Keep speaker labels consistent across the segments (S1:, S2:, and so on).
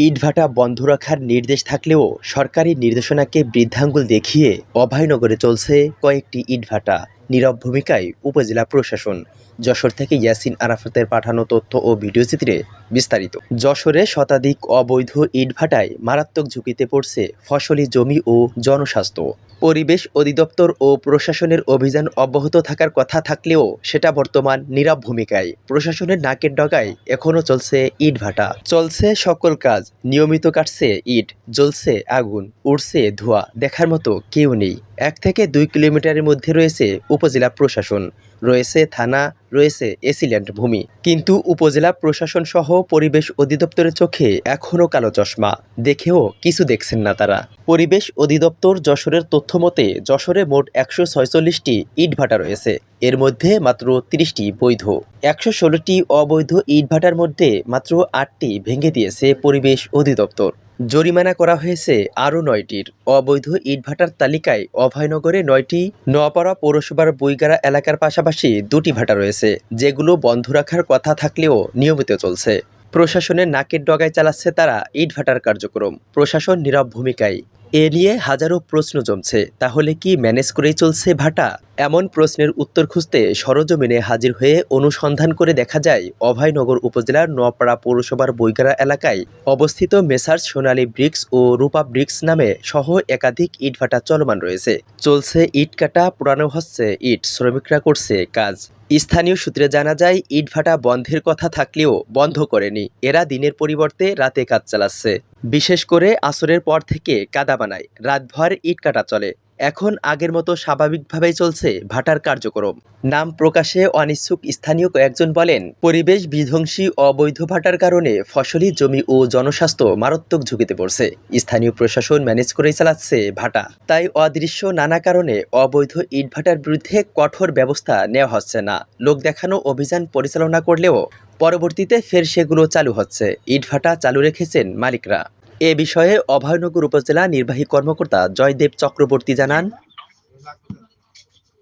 S1: ইটভাটা বন্ধ রাখার নির্দেশ থাকলেও সরকারি নির্দেশনাকে বৃদ্ধাঙ্গুল দেখিয়ে অভয়নগরে চলছে কয়েকটি ইটভাটা। নীরব ভূমিকায় উপজেলা প্রশাসন যশোর থেকে ইয়াসিন আরাফাতের পাঠানো তথ্য ও ভিডিওচিত্রে বিস্তারিত। যশোরে শতাধিক অবৈধ ইটভাটায় মারাত্মক ঝুঁকিতে পড়ছে ফসলি জমি ও জনস্বাস্থ্য। পরিবেশ অধিদপ্তর ও প্রশাসনের অভিযান অব্যাহত থাকার কথা থাকলেও সেটা বর্তমান নীরব ভূমিকায়। প্রশাসনের নাকের ডগায় এখনও চলছে ইটভাটা চলছে সকল কাজ, নিয়মিত কাটছে ইট, জ্বলছে আগুন, উড়ছে ধোঁয়া, দেখার মতো কেউ নেই। এক থেকে দুই কিলোমিটারের মধ্যে রয়েছে উপজেলা প্রশাসন। রয়েছে থানা রয়েছে এসিল্যান্ড ভূমি। কিন্তু উপজেলা প্রশাসন সহ পরিবেশ অধিদপ্তরের চোখে এখনও কালো চশমা। দেখেও কিছু দেখছেন না তারা। পরিবেশ অধিদপ্তর যশোরের তথ্য মতে, যশোরে মোট একশো ছয়চল্লিশটি ইটভাটা রয়েছে। এর মধ্যে মাত্র তিরিশটি বৈধ। একশো ষোলোটি অবৈধ ইটভাটার মধ্যে মাত্র আটটি ভেঙে দিয়েছে পরিবেশ অধিদপ্তর। জরিমানা করা হয়েছে আরও নয়টির। অবৈধ ইটভাটার তালিকায় অভয়নগরে নয়টি নোয়াপাড়া পৌরসভার বইগাড়া এলাকার পাশাপাশি দুটি ভাটা রয়েছে। যেগুলো বন্ধ রাখার কথা থাকলেও নিয়মিত চলছে। প্রশাসনের নাকের ডগায় চালাচ্ছে তারা ইটভাটার কার্যক্রম। প্রশাসন নীরব ভূমিকায়। এ নিয়ে হাজারো প্রশ্ন জমছে। তাহলে কি ম্যানেজ করেই চলছে ভাটা? এমন প্রশ্নের উত্তর খুঁজতে সরজমিনে হাজির হয়ে অনুসন্ধান করে দেখা যায়, অভয়নগর উপজেলার নোয়াপাড়া পৌরসভার বৈগাড়া এলাকায় অবস্থিত মেসার্স, সোনালী ব্রিক্স ও রূপা ব্রিক্স নামে সহ একাধিক ইটভাটা চলমান রয়েছে। চলছে ইট কাটা, পুরানো হচ্ছে ইট, শ্রমিকরা করছে কাজ। স্থানীয় সূত্রে জানা যায়, ইটভাটা বন্ধের কথা থাকলেও বন্ধ করেনি। এরা দিনের পরিবর্তে রাতে কাজ চালাচ্ছে। বিশেষ করে আসরের পর থেকে কাদা বানায়। রাতভর ইট কাটা চলে। এখন আগের মতো স্বাভাবিকভাবেই চলছে ভাটার কার্যক্রম। নাম প্রকাশে অনিচ্ছুক স্থানীয় কয়েকজন বলেন, পরিবেশ বিধ্বংসী অবৈধ ভাটার কারণে ফসলি জমি ও জনস্বাস্থ্য মারাত্মক ঝুঁকিতে পড়ছে। স্থানীয় প্রশাসন ম্যানেজ করেই চালাচ্ছে ভাটা। তাই অদৃশ্য নানা কারণে অবৈধ ইটভাটার বিরুদ্ধে কঠোর ব্যবস্থা নেওয়া হচ্ছে না। লোক দেখানো অভিযান পরিচালনা করলেও পরবর্তীতে ফের সেগুলো চালু হচ্ছে। ইটভাটা চালু রেখেছেন মালিকরা। এ বিষয়ে অভয়নগর উপজেলা নির্বাহী কর্মকর্তা জয়দেব চক্রবর্তী জানান।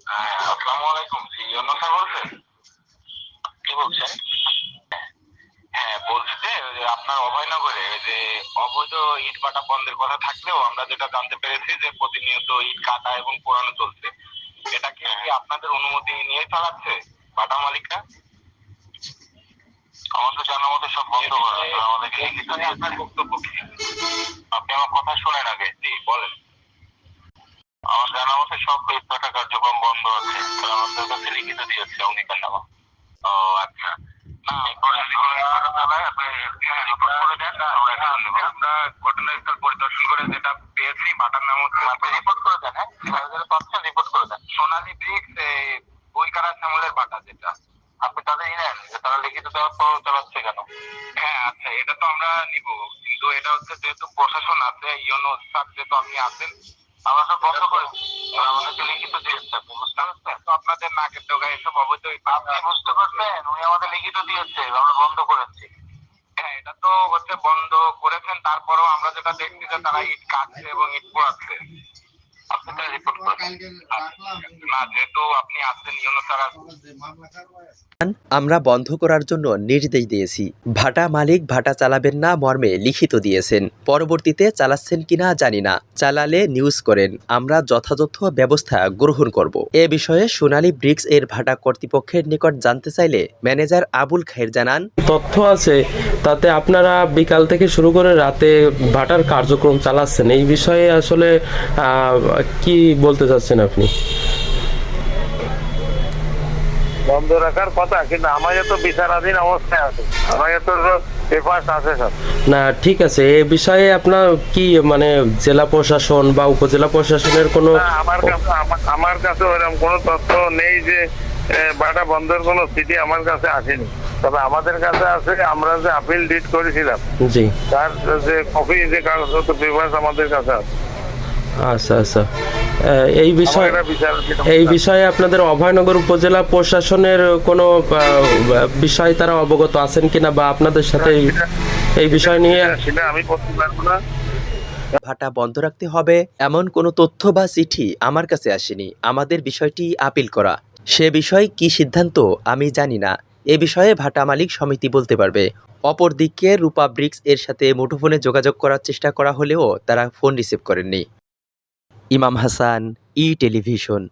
S2: হ্যাঁ, আসসালামু আলাইকুম। জি অন্য স্যার বলছেন? কি বলছেন? হ্যাঁ আপনার অভয়নগরে যে অবৈধ ইট বন্ধের কথা থাকলেও আমরা যেটা জানতে পেরেছি যে প্রতিনিয়ত ইট কাটা এবং পোড়ানো চলছে। এটা কি কি আপনাদের অনুমতি নিয়ে চালাচ্ছে ভাটা মালিকরা? আমাদের জানা মতো সব বন্ধ করা। আমাদেরকে আপনার বক্তব্য কি? আপনি আমার কথা শোনেন আগে জি বলেন আমার জানা মতে সব ইটভাটা কার্যক্রম বন্ধ আছে আমাদের কাছে লিখিত দিয়েছে অঙ্গীকার নামা ও আচ্ছা আমরা ঘটনাস্থল পরিদর্শন করে যেটা পেয়েছি ভাটার নাম হচ্ছে আপনি রিপোর্ট করে দেন হ্যাঁ যেটা যেটা পাচ্ছেন রিপোর্ট করে দেন সোনালী ব্রিক্স বইকারা শ্যামলের ভাটা যেটা আপনি তাদের নেন যে তারা লিখিত দেওয়ার পর কেন? হ্যাঁ আচ্ছা এটা তো আমরা নিব। কিন্তু এটা হচ্ছে যেহেতু প্রশাসন আছে ইউনো স্যার যেহেতু আপনি আছেন আমরা সব বন্ধ করে আমাদেরকে লিখিত আপনি বুঝতে পারছেন তো আপনাদের নাকের ডোগায় এসব অবৈধ আপনি বুঝতে পারছেন উনি আমাদের লিখিত দিয়েছে আমরা বন্ধ করেছি। হ্যাঁ এটা তো হচ্ছে বন্ধ করেছেন তারপরেও আমরা যেটা দেখছি যে তারা ইট কাটছে এবং ইট পোড়াচ্ছে।
S1: আমরা বন্ধ করার জন্য নির্দেশ দিয়েছি। ভাটা মালিক ভাটা চালাবেন না মর্মে লিখিত দিয়েছেন। পরবর্তীতে চালাচ্ছেন কিনা জানি না। চালালে নিউজ করেন। আমরা যথাযথ ব্যবস্থা গ্রহণ করব। এ বিষয়ে সোনালী ব্রিক্স এর ভাটা কর্তৃপক্ষের নিকট জানতে চাইলে ম্যানেজার আবুল খায়ের জানান।
S3: তথ্য আছে, তাতে আপনারা বিকাল থেকে শুরু করে রাতে ভাটার কার্যক্রম চালাচ্ছেন। এই বিষয়ে আসলে কি বলতে চাচ্ছেন আপনি?
S4: বন্ধ রাখার কথা কিন্তু তো বিচারাধীন অবস্থায় আছে। তো পেপার আছে সব।
S3: না ঠিক আছে। এ বিষয়ে আপনার কি মানে জেলা প্রশাসন বা উপজেলা প্রশাসনের কোনো
S4: আমার কাছে আমার- আমার কাছে ওরকম কোনো তথ্য নেই যে বাটা বন্ধের কোনো স্থিতি আমার কাছে আসেনি। তবে আমাদের কাছে আছে আমরা যে আপিল ডিট করেছিলাম
S3: জি।
S4: তার যে কপি যে কাগজপত্র পেপার আমাদের কাছে আছে।
S3: আচ্ছা আচ্ছা। এই বিষয়ে এই। বিষয়ে আপনাদের অভয়নগর উপজেলা প্রশাসনের কোনো বিষয় তারা অবগত আছেন কিনা বা আপনাদের সাথে এই- বিষয় নিয়ে
S4: সেটা আমি করতে পারব না।
S1: ভাটা বন্ধ রাখতে হবে। এমন কোনো তথ্য বা চিঠি আমার কাছে আসেনি। আমাদের বিষয়টি আপিল করা। সে বিষয়ে কি সিদ্ধান্ত আমি জানি না। এ বিষয়ে ভাটা মালিক সমিতি বলতে পারবে। অপরদিকে রূপা ব্রিক্স এর সাথে মুঠোফোনে যোগাযোগ করার চেষ্টা করা হলেও তারা ফোন রিসিভ করেননি। ইমাম হাসান ই টেলিভিশন।